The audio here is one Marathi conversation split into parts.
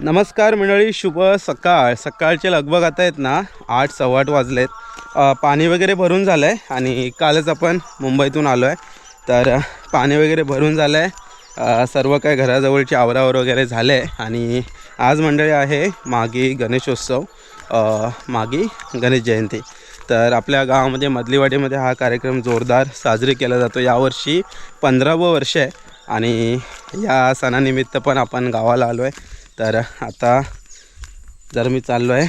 नमस्कार मंडळी शुभ सकाळ. सकाळचे लगभग आता आहेत ना आठ सव्वा आठ वाजलेत. पाणी वगैरे भरून झालं आहे आणि कालच आपण मुंबईतून आलो आहे तर पाणी वगैरे भरून झालं आहे सर्व काय घराजवळची आवरावर वगैरे झाले आहे आणि आज मंडळी आहे मागी गणेशोत्सव. मागी गणेश जयंती. तर आपल्या गावामध्ये मधलीवाडीमध्ये हा कार्यक्रम जोरदार साजरी केला जातो. यावर्षी पंधरावं वर्ष आहे आणि या सणानिमित्त पण आपण गावाला आलो आहे तर आता जर मी चाललो आहे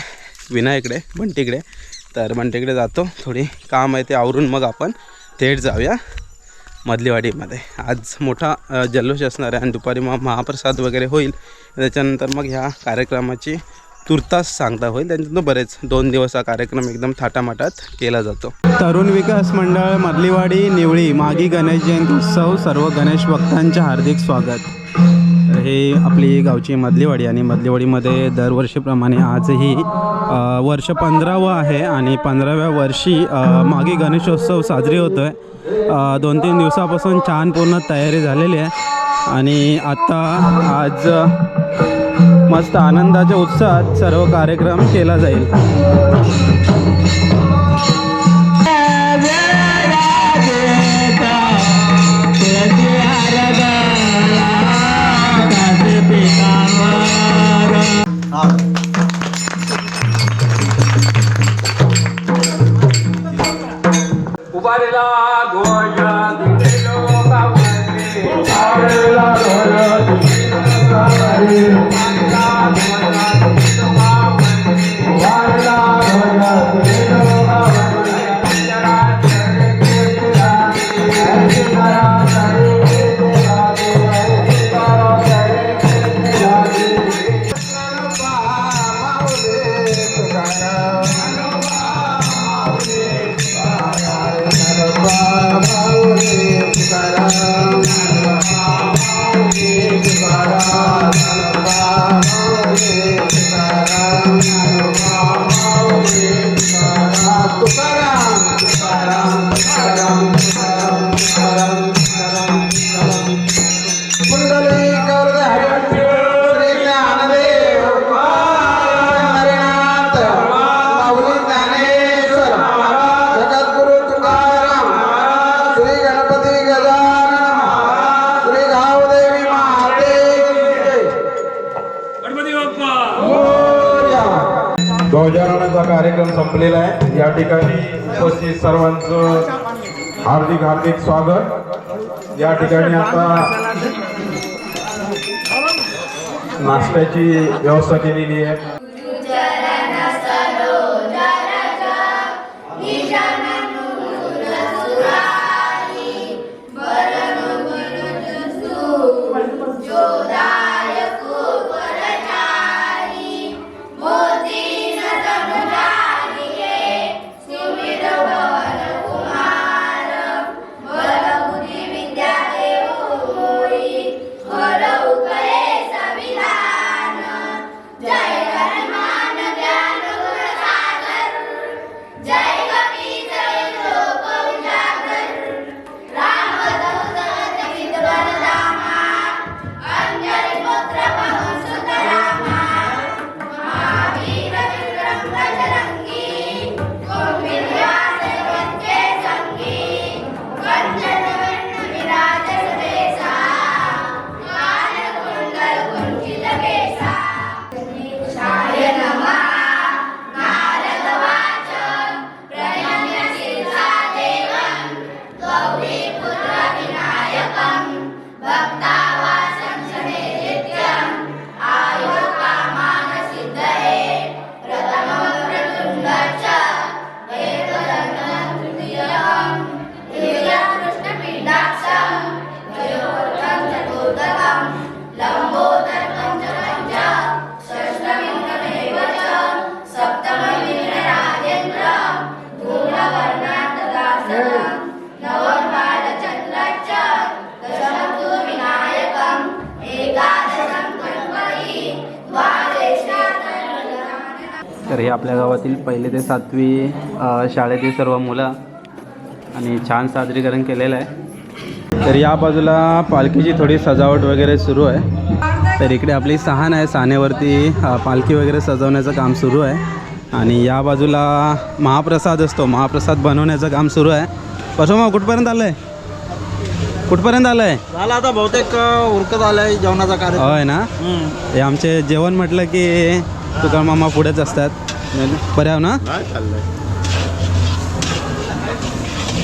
विनायकडे बंटीकडे तर बंटीकडे जातो. थोडी काम आहे ते आवरून मग आपण थेट जाऊया मधलीवाडीमध्ये. आज मोठा जल्लोष असणार आहे आणि दुपारी मग महाप्रसाद वगैरे होईल. त्याच्यानंतर मग ह्या कार्यक्रमाची तुर्तास सांगता होईल. त्यांच्यातून बरेच दोन दिवस हा कार्यक्रम एकदम थाटामाटात केला जातो. तरुण विकास मंडळ मधलीवाडी निवळी मागी गणेश जयंती उत्सव सर्व गणेश भक्तांचे हार्दिक स्वागत. तर हे आपली गावची मधलीवाडी आणि मधलीवाडीमध्ये दरवर्षीप्रमाणे आजही वर्ष पंधरावं आहे आणि पंधराव्या वर्षी मागे गणेशोत्सव साजरी होतो आहे दोन तीन दिवसापासून छान पूर्ण तयारी झालेली आहे. आणि आत्ता आज मस्त आनंदाच्या उत्साहात सर्व कार्यक्रम केला जाईल. Ela Goiás. या ठिकाणी आता नाश्त्याची व्यवस्था केलेली आहे. पहिले ते सातवी शाळेतील सर्व मुलं आणि छान सादरीकरण केलेलं आहे. तर या बाजूला पालखीची थोडी सजावट वगैरे सुरू आहे. तर इकडे आपली सहान आहे सहानेवरती पालखी वगैरे सजवण्याचं काम सुरू आहे. आणि या बाजूला महाप्रसाद असतो महाप्रसाद बनवण्याचं काम सुरू आहे. पशुमा कुठपर्यंत आलं आहे कुठपर्यंत आलं आहे झाला आता बहुतेक उरकत आलाय जेवणाचा कार्यक्रम. होय ना? हे आमचे जेवण म्हटलं की तुकाळ मामा पुढेच असतात. बरे आहो ना?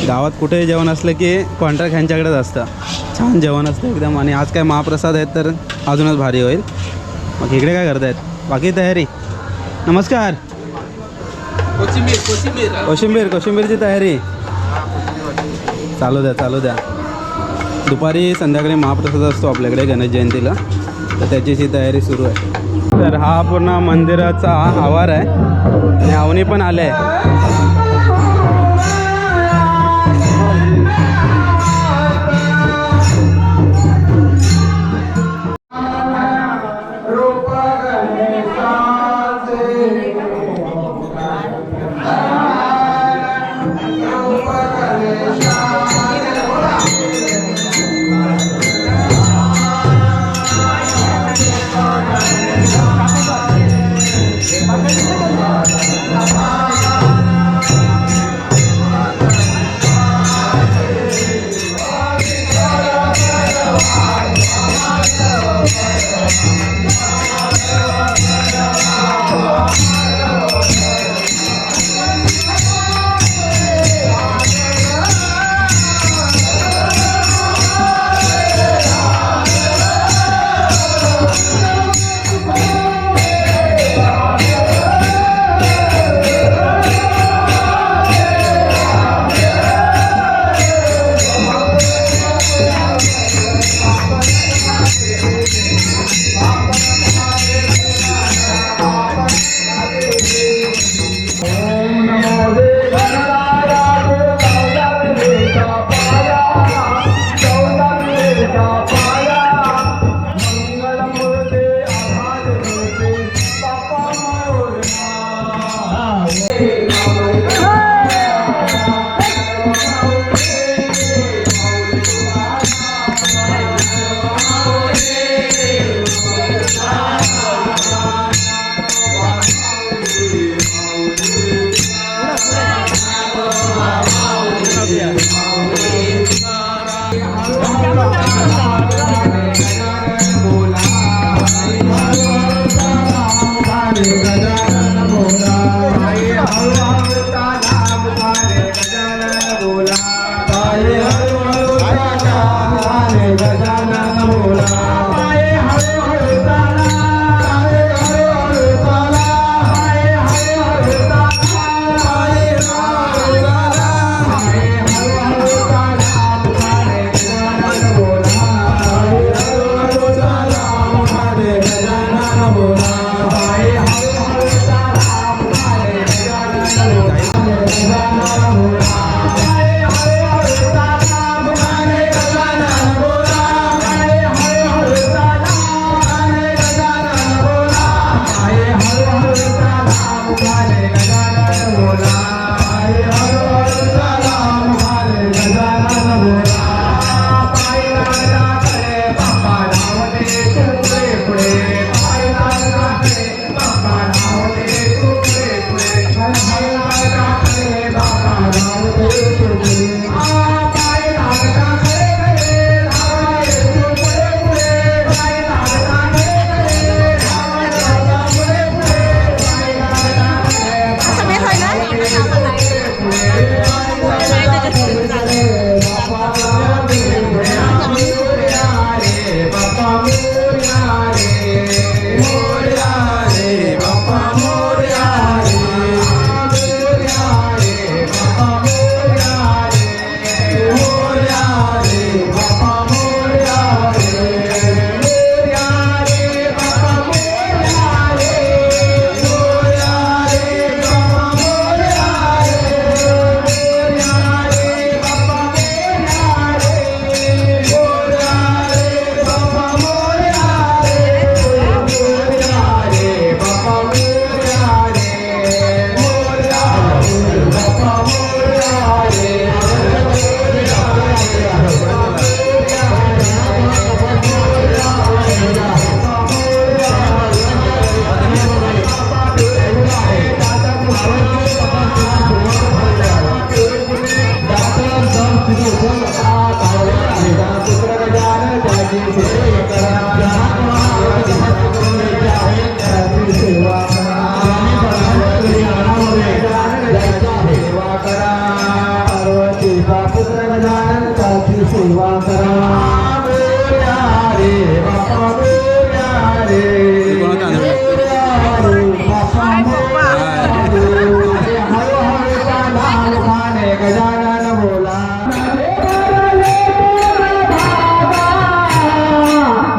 गावात कुठेही जेवण असलं की कॉन्ट्रॅक्ट ह्यांच्याकडेच असतं. छान जेवण असतं एकदम. आणि आज काय महाप्रसाद आहेत तर अजूनच भारी होईल. मग इकडे काय करतायत? बाकी तयारी? नमस्कार. कोशिंबीर कोशिंबीरची तयारी. चालू द्या चालू द्या. दुपारी संध्याकाळी महाप्रसाद असतो आपल्याकडे गणेश जयंतीला. तर त्याचीची तयारी सुरू आहे. तर हा पूर्ण मंदिराचा आवार आहे. आणि अवनी पण आले आहे.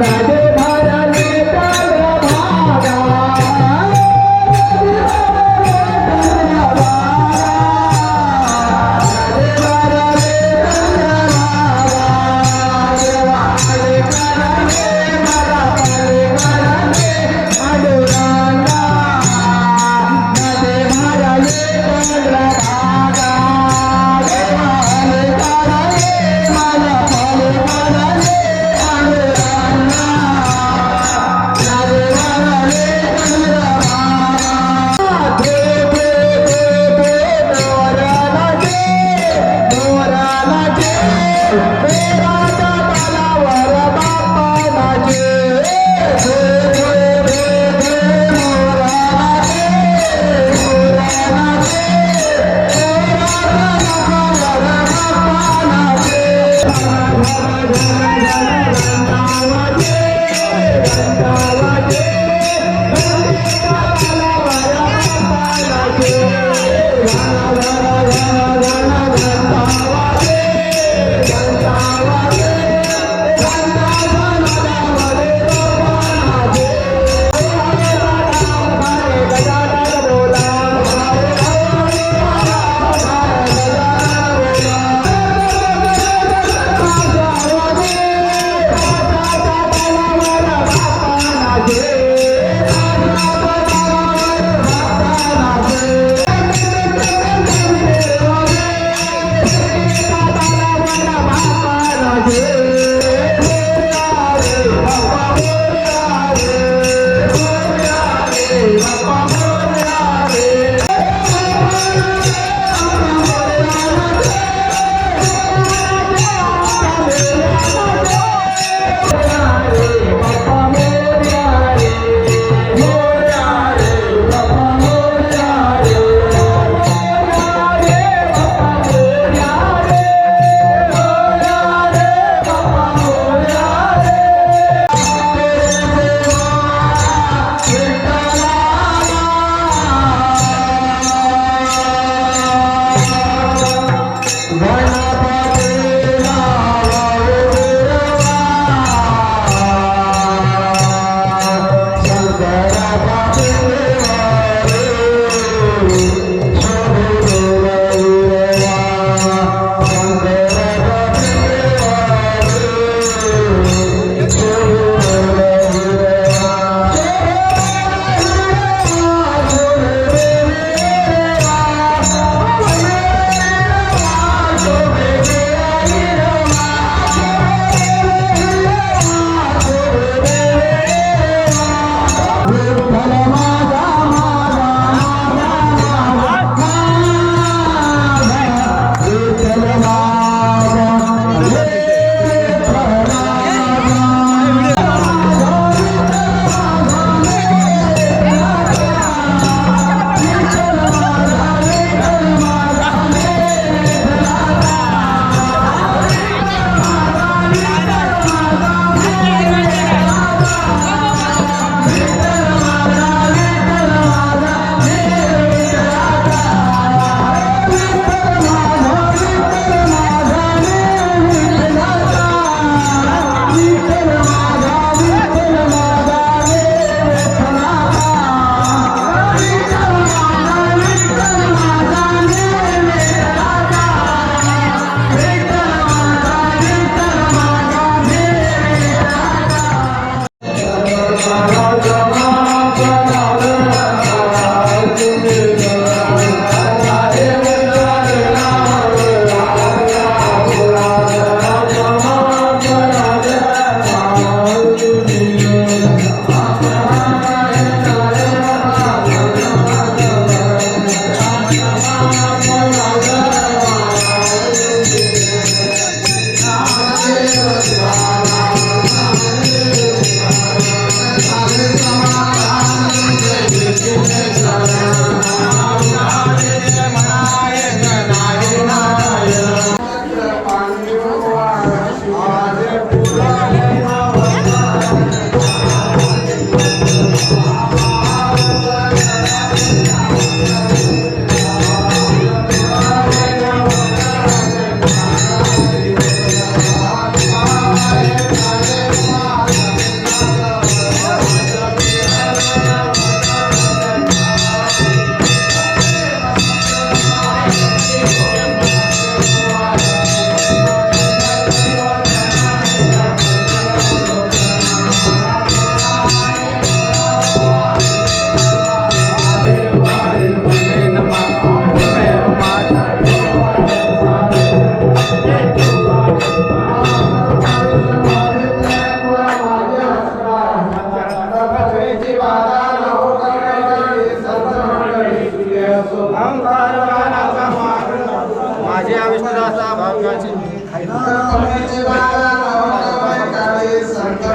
Dada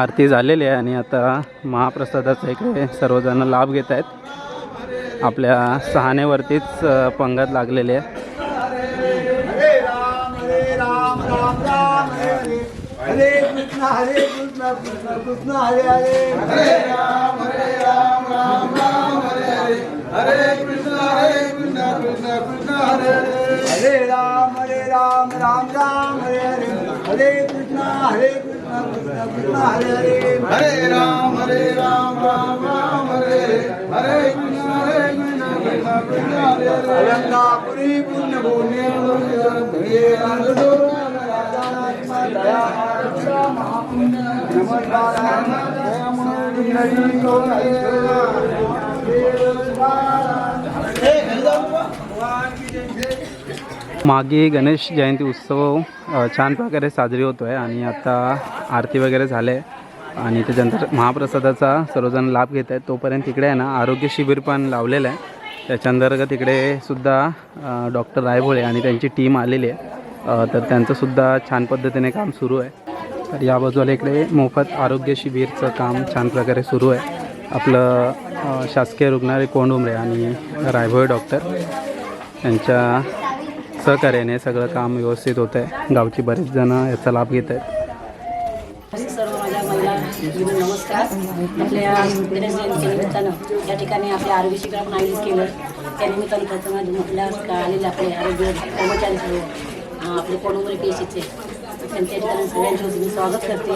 आरती झालेली आहे आणि आता महाप्रसादाचा इकडे सर्वजण लाभ घेत आहेत आपल्या सहानेवरतीच पंगत लागलेली आहे हरे कृष्ण हरे कृष्ण कृष्ण कृष्ण हरे हरे हरे राम हरे राम राम राम हरे हरे हरे कृष्ण हरे कृष्ण कृष्ण कृष्ण हरे हरे हरे राम हरे राम राम राम हरे हरे हरे कृष्ण हरे कृष्ण हरे हरे हरे राम हरे राम राम राम हरे हरे हरे कृष्ण हरे कृष्ण कृष्ण कृष्ण हरे हरे अलंकापुरी पुण्य भूमि हरे मागे गणेश जयंती उत्सव छान प्रकारे साजरी होतो आहे आणि आता आरती वगैरे झाले आणि त्याच्यानंतर महाप्रसादाचा सर्वजण लाभ घेत आहेत. तोपर्यंत तिकडे आहे ना आरोग्य शिबिर पण लावलेलं आहे. त्याच्या अंतर्गत इकडे सुद्धा डॉक्टर रायभोळे आणि त्यांची टीम आलेली आहे. तर त्यांचंसुद्धा छान पद्धतीने काम सुरू आहे. तर या बाजूला इकडे मोफत आरोग्य शिबिरचं काम छान प्रकारे सुरू आहे. आपलं शासकीय रुग्णालय कोंडुमरे आणि रायभोळे डॉक्टर यांच्या सहकार्याने सगळं काम व्यवस्थित होतं आहे गावची बरेच जण याचा लाभ घेत आहेत. सर्व माझ्या महिला नमस्कार. आपल्या या गणेश या ठिकाणी आपल्या आरोग्य शिबिर आयोजित केलं. त्या प्रथम आपल्या आलेले आपले आरोग्य कर्मचारी सर्व आपले कोणमरी पेशीचे एस त्यांच्या ठिकाणी सगळ्यांच्या वतीने स्वागत करते.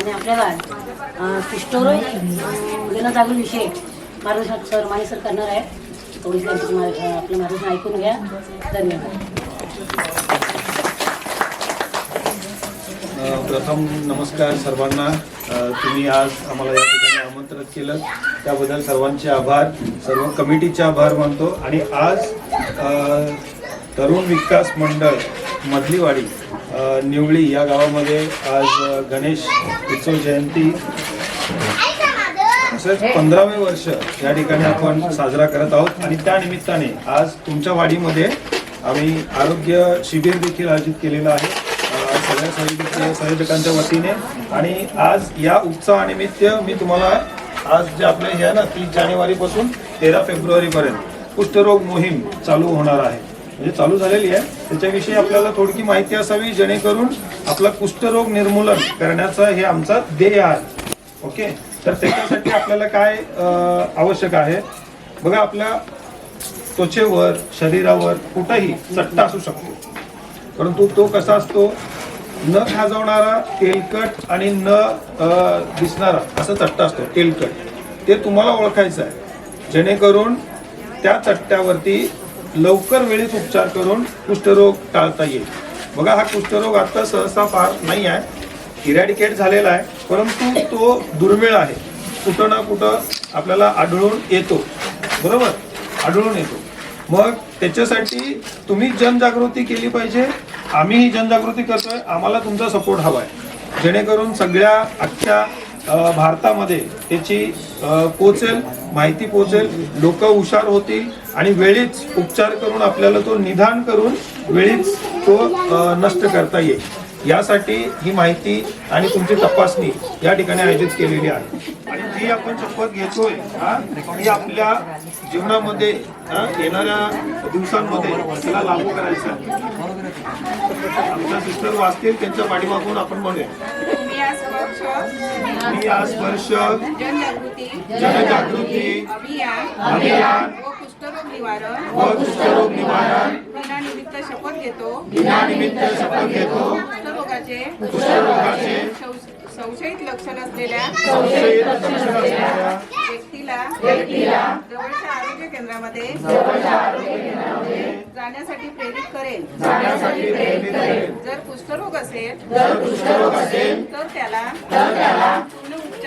आणि आपल्याला अं, कुष्ठरोग अं, जनजागृतीविषयी मार्गदर्शन सर माने सर करणार आहे थोडी त्यांची आपलं मार्गदर्शन ऐकून घ्या. धन्यवाद. प्रथम नमस्कार सर्वांना. तुम्ही आज आम्हाला या ठिकाणी आमंत्रित केलं. त्याबद्दल सर्वांचे आभार. सर्व कमिटीचे आभार मानतो. आणि आज तरुण विकास मंडळ मधलीवाडी निवळी या गावामध्ये आज गणेश उत्सव जयंती तसेच पंधरावे वर्ष या ठिकाणी आपण साजरा करत आहोत. आणि त्यानिमित्ताने आज तुमच्या वाडीमध्ये आम्ही आरोग्य शिबिर देखील आयोजित केलेलं आहे. अ, सगळ्या संयोजक वतीने. आणि आज या उत्सवानिमित्त मी तुम्हाला आज जे आपले हे आहे ना तीस जानेवारीपासून तेरा फेब्रुवारीपर्यंत कुष्ठरोग मोहीम चालू होणार आहे. म्हणजे चालू झालेली आहे. त्याच्याविषयी आपल्याला थोडकी माहिती असावी जेणेकरून आपला कुष्ठरोग निर्मूलन करण्याचं हे आमचा ध्येय आहे. ओके? तर त्याच्यासाठी आपल्याला काय आवश्यक आहे? बघा आपल्या त्वचेवर शरीरावर कुठंही चट्टा असू शकतो. परंतु तो कसा असतो? न खाजवणारा तेलकट आणि न दिसणारा असा चट्टा असतो तेलकट. ते तुम्हाला ओळखायचं आहे. जेणेकरून त्या चट्ट्यावरती लवकर वेळेत उपचार करून कुष्ठरोग टाळता येईल. बघा हा कुष्ठरोग आता सहसा फार नाही आहे. इरॅडिकेट झालेला आहे परंतु तो दुर्मिळ आहे. कुठं ना कुठं आपल्याला आढळून येतो. बरोबर? आढळून येतो. मग त्याच्यासाठी तुम्ही जनजागृती केली पाहिजे. आम्हीही जनजागृती करतोय. आम्हाला तुमचा सपोर्ट हवा आहे जेणेकरून सगळ्या अख्ख्या भारतामध्ये त्याची पोचेल माहिती पोचेल. लोक हुशार होतील आणि वेळीच उपचार करून आपल्याला तो निदान करून वेळीच तो नष्ट करता येईल. यासाठी ही माहिती आणि तुमची तपासणी या ठिकाणी आयोजित केलेली आहे. आणि जी आपण शपथ घेतोय हा, ही आपल्या जीवनामध्ये येणाऱ्या दिवसांमध्ये त्याला लागू करायचं आहे. आमच्या सिस्टर वाचतील त्यांच्या पाठीमागून आपण म्हणूया मी आज स्पर्श जनजागृती. अभियान. व कुष्ठरोग निवारण. व कुष्ठरोग निवारण. दिनानिमित्त शपथ घेतो. दिनानिमित्त शपथ घेतो. कुष्ठरोगाचे कुष्ठरोगाचे संशयित लक्षण असलेल्या संशयित लक्षण असलेल्या व्यक्तीला जवळच्या आरोग्य केंद्रामध्ये जाण्यासाठी प्रेरित करेन जर कुष्ठरोग असेल तर त्याला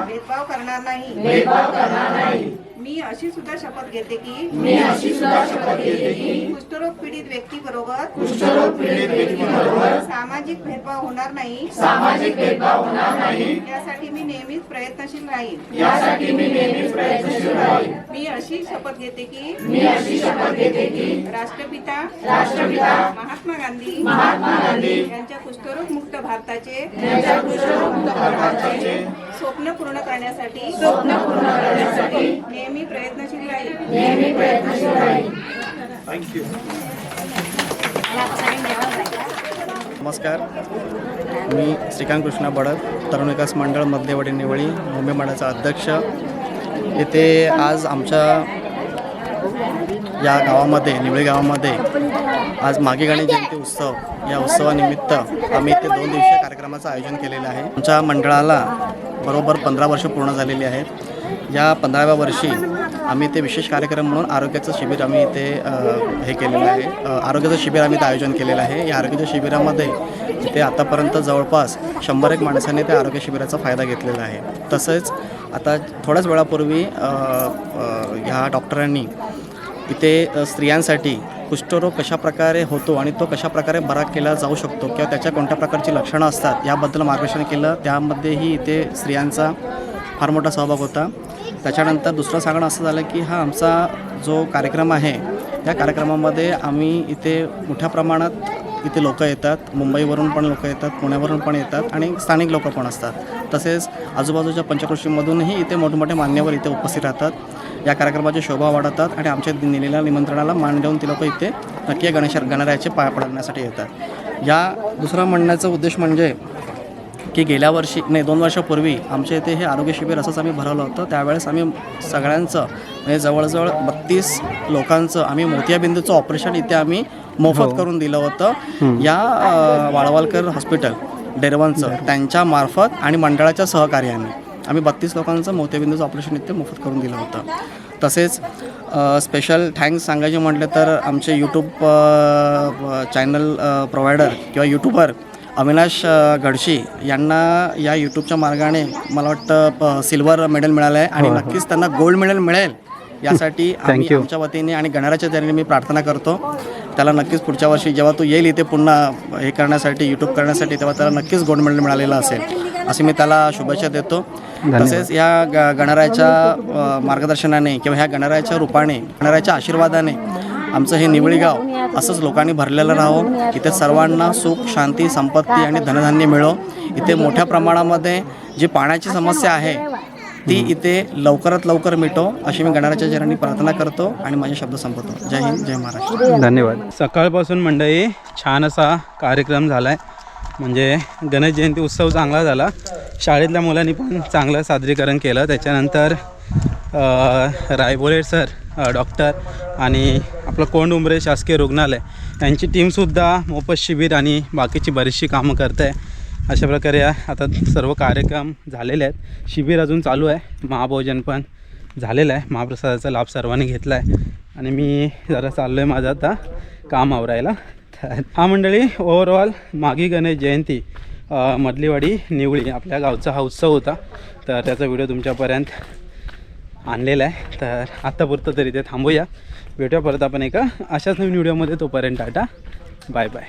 भेदभाव करणार नाही. मी अशी सुद्धा शपथ घेते की कुष्ठरोग पीडित व्यक्ती बरोबर सामाजिक भेदभाव होणार नाही. सामाजिक भेदभाव होणार नाही. यासाठी मी नेहमीच प्रयत्नशील राहील. यासाठी मी नेहमीच प्रयत्नशील राहील. मी अशी शपथ घेते की मी अशी शपथ घेते की राष्ट्रपिता राष्ट्रपिता महात्मा गांधी महात्मा गांधी यांच्या कुष्ठरोग मुक्त भारताचे यांच्या कुष्ठरोग मुक्त भारताचे स्वप्न पूर्ण करण्यासाठी स्वप्न पूर्ण करण्यासाठी नेहमी प्रयत्नशील राहील. नेहमी प्रयत्नशील राहील. थँक्यू नमस्कार. मी श्रीकांत कृष्णा बडक तरुण विकास मंडळ मध्यवडी निवळी मुंबई मंडळाचा अध्यक्ष. येथे आज आमच्या या गावामध्ये निवळी गावामध्ये आज मागे गणेश जयंती उत्सव या उत्सवानिमित्त आम्ही इथे दोन दिवसीय कार्यक्रमाचं आयोजन केलेलं आहे. आमच्या मंडळाला बरोबर पंधरा वर्ष पूर्ण झालेली आहेत. या पंधराव्या वर्षी आम्ही ते विशेष कार्यक्रम म्हणून आरोग्याचं शिबिर आम्ही इथे हे केलेलं आहे. आरोग्याचं शिबिर आम्ही इथे आयोजन केलेलं आहे. या आरोग्याच्या शिबिरामध्ये इथे आतापर्यंत जवळपास शंभर एक माणसांनी त्या आरोग्य शिबिराचा फायदा घेतलेला आहे. तसंच आता थोड्याच वेळापूर्वी ह्या डॉक्टरांनी इथे स्त्रियांसाठी कुष्ठरोग कशाप्रकारे होतो आणि तो कशाप्रकारे बरा केला जाऊ शकतो किंवा त्याच्या कोणत्या प्रकारची लक्षणं असतात याबद्दल मार्गदर्शन केलं. त्यामध्येही इथे स्त्रियांचा फार मोठा सहभाग होता. त्याच्यानंतर दुसरं सांगणं असं झालं की हा आमचा जो कार्यक्रम आहे त्या कार्यक्रमामध्ये आम्ही इथे मोठ्या प्रमाणात इथे लोक येतात. मुंबईवरून पण लोक येतात पुण्यावरून पण येतात आणि स्थानिक लोक पण असतात. तसेच आजूबाजूच्या पंचकृषीमधूनही इथे मोठमोठे मान्यवर इथे उपस्थित राहतात. या कार्यक्रमाची शोभा वाढवतात आणि आमच्या दिलेल्या निमंत्रणाला मान देऊन ती लोक इथे नक्की गणेश गणरायाचे पाया पडण्यासाठी येतात. या दुसरा म्हणण्याचा उद्देश म्हणजे की गेल्या वर्षी नाही दोन वर्षापूर्वी आमच्या इथे हे आरोग्य शिबिर असंच आम्ही भरवलं होतं. त्यावेळेस आम्ही सगळ्यांचं म्हणजे जवळजवळ बत्तीस लोकांचं आम्ही मोतियाबिंदूचं ऑपरेशन इथे आम्ही मोफत करून दिलं होतं. या वाळवलकर हॉस्पिटल डेरवनचं. त्यांच्या मार्फत आणि मंडळाच्या सहकार्याने. आम्ही बत्तीस लोकांचं मोतियाबिंदूचं ऑपरेशन इथे मोफत करून दिलं होतं. तसेच स्पेशल थँक्स सांगायचे म्हटलं तर आमचे यूट्यूब चॅनल प्रोव्हायडर किंवा यूट्यूबर अविनाश गडशी यांना या यूट्यूबच्या मार्गाने मला वाटतं प सिल्वर मेडल मिळालं आहे आणि नक्कीच त्यांना गोल्ड मेडल मिळेल यासाठी आम्ही आमच्या वतीने आणि गणराच्या तऱ्हेने मी प्रार्थना करतो. त्याला नक्कीच पुढच्या वर्षी जेव्हा तो येईल इथे पुन्हा हे करण्यासाठी यूट्यूब करण्यासाठी तेव्हा त्याला नक्कीच गोल्ड मेडल मिळालेलं असेल. असे मी त्याला शुभेच्छा देतो. तसेच या ग गणरायाच्या मार्गदर्शनाने किंवा ह्या गणरायाच्या रूपाने गणरायाच्या आशीर्वादाने आमचं हे निवळी गाव असंच लोकांनी भरलेलं राहावं. इथे सर्वांना सुख शांती संपत्ती आणि धनधान्य मिळो. इथे मोठ्या प्रमाणामध्ये जी पाण्याची समस्या आहे ती इथे लवकरात लवकर मिटो अशी मी गणराच्या चरणी प्रार्थना करतो आणि माझे शब्द संपवतो. जय हिंद जय महाराष्ट्र. धन्यवाद. सकाळपासून मंडळी छान असा कार्यक्रम झाला आहे म्हणजे गणेश जयंती उत्सव चांगला झाला. शाळेतल्या मुलांनी पण चांगलं सादरीकरण केलं. त्याच्यानंतर रायबोळे सर डॉक्टर आणि आपलं कोंड उंबरे शासकीय रुग्णालय यांची टीमसुद्धा मोफत शिबिर आणि बाकीची बरीचशी कामं करत आहे अशा प्रकारे आता सर्व कार्यक्रम झालेले आहेत. शिबिर अजून चालू आहे. महाभोजन पण झालेलं आहे. महाप्रसादाचा लाभ सर्वांनी घेतला आहे आणि मी जरा चाललो आहे माझं आता काम आवरायला. हा मंडळी ओव्हरऑल मागी गणेश जयंती मधलीवाडी निवळी आपल्या गावचा हा उत्सव होता. तर त्याचा व्हिडिओ तुमच्यापर्यंत आणलेला आहे. तर आत्तापुरतं तरी ते थांबूया. भेटूया परत आपण एका अशाच नवीन व्हिडिओमध्ये तोपर्यंत टाटा. Bye bye